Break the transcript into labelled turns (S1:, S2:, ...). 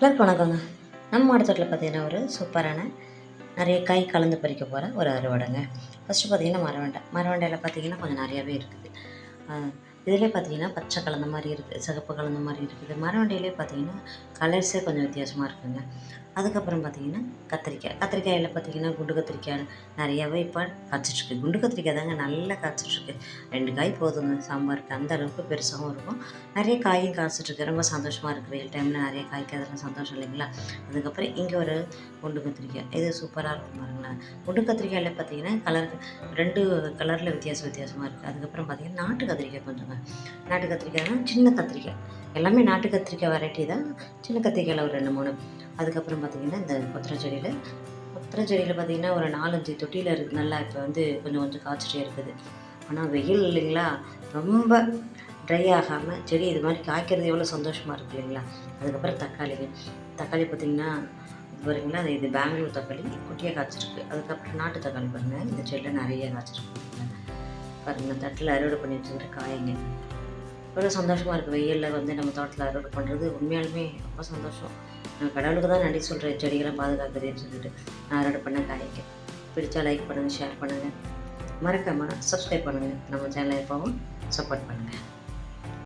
S1: எல்லாருக்கும் வணக்கங்க. நம்ம மாவட்டத்தில் பார்த்தீங்கன்னா ஒரு சூப்பரான நிறைய காய் கலந்து பறிக்க போகிற ஒரு அறுவடைங்க. ஃபஸ்ட்டு பார்த்தீங்கன்னா மரவண்டை. மரவண்டையில் பார்த்தீங்கன்னா கொஞ்சம் நிறையாவே இருக்குது. இதிலே பார்த்தீங்கன்னா பச்சை கலந்த மாதிரி இருக்குது சிகப்பு கலந்த மாதிரி இருக்குது மரவண்டியிலே பார்த்தீங்கன்னா கலர்ஸே கொஞ்சம் வித்தியாசமாக இருக்குங்க. அதுக்கப்புறம் பார்த்தீங்கன்னா கத்திரிக்காய். கத்திரிக்காயில் பார்த்தீங்கன்னா குண்டு கத்திரிக்காய் நிறையாவே இப்போ காய்ச்சிட்ருக்கு. குண்டு கத்திரிக்காய் தாங்க நல்லா காய்ச்சிட்ருக்கு. ரெண்டு காய் போதுங்க சாம்பாருக்கு. அந்த அளவுக்கு பெருசாகவும் இருக்கும். நிறைய காயும் காய்ச்சிட்ருக்கு. ரொம்ப சந்தோஷமாக இருக்குது வெயில் டைமில் நிறைய காய்க்கிறதுலாம் சந்தோஷம் இல்லைங்களா? அதுக்கப்புறம் இங்கே ஒரு குண்டு கத்திரிக்காய். இது சூப்பராக இருக்கும் பாருங்களேன். குண்டு கத்திரிக்காயில் பார்த்தீங்கன்னா கலர் ரெண்டு கலரில் வித்தியாசம் வித்தியாசமாக இருக்குது அதுக்கப்புறம் பார்த்தீங்கன்னா நாட்டு கத்திரிக்காய் கொஞ்சம் கொஞ்சங்க நாட்டு கத்திரிக்காய்னா சின்ன கத்திரிக்காய். எல்லாமே நாட்டு கத்திரிக்காய் வெரைட்டி தான். சின்ன கத்திரிக்காயில் ஒரு ரெண்டு மூணு. அதுக்கப்புறம் பார்த்திங்கன்னா இந்த கொத்தரை செடியில் கொத்தரை செடியில் பார்த்திங்கன்னா ஒரு நாலஞ்சு தொட்டியில் இருக்கு. நல்லா இப்போ வந்து கொஞ்சம் கொஞ்சம் காய்ச்சிட்டே இருக்குது. ஆனால் வெயில் இல்லைங்களா? ரொம்ப ட்ரை ஆகாமல் செடி இது மாதிரி காய்க்கிறது எவ்வளோ சந்தோஷமாக இருக்குது இல்லைங்களா? அதுக்கப்புறம் தக்காளிங்க தக்காளி பார்த்திங்கன்னா இது பாருங்களா அது இது பெங்களூர் தக்காளி. குட்டியாக காய்ச்சிருக்கு. அதுக்கப்புறம் நாட்டு தக்காளி பாருங்கள் இந்த செடியில் நிறைய காய்ச்சிருக்கு பாருங்கள் தட்டில் அறுவடை பண்ணி வச்சுக்கிற காய்ங்க. எவ்வளோ சந்தோஷமாக இருக்குது வெயிலில் வந்து நம்ம தோட்டத்தில் அறுவடை பண்ணுறது உண்மையாலுமே ரொம்ப சந்தோஷம். நான் கடவுளுக்கு தான் நன்றி சொல்கிறேன் செடிகளை பாதுகாக்குதுன்னு சொல்லிட்டு நான் அறுவடை பண்ண காயங்க. பிடிச்சா லைக் பண்ணுங்கள் ஷேர் பண்ணுங்கள் மறக்காமல் சப்ஸ்கிரைப் பண்ணுங்கள் நம்ம சேனலை எப்போவும் சப்போர்ட் பண்ணுங்கள்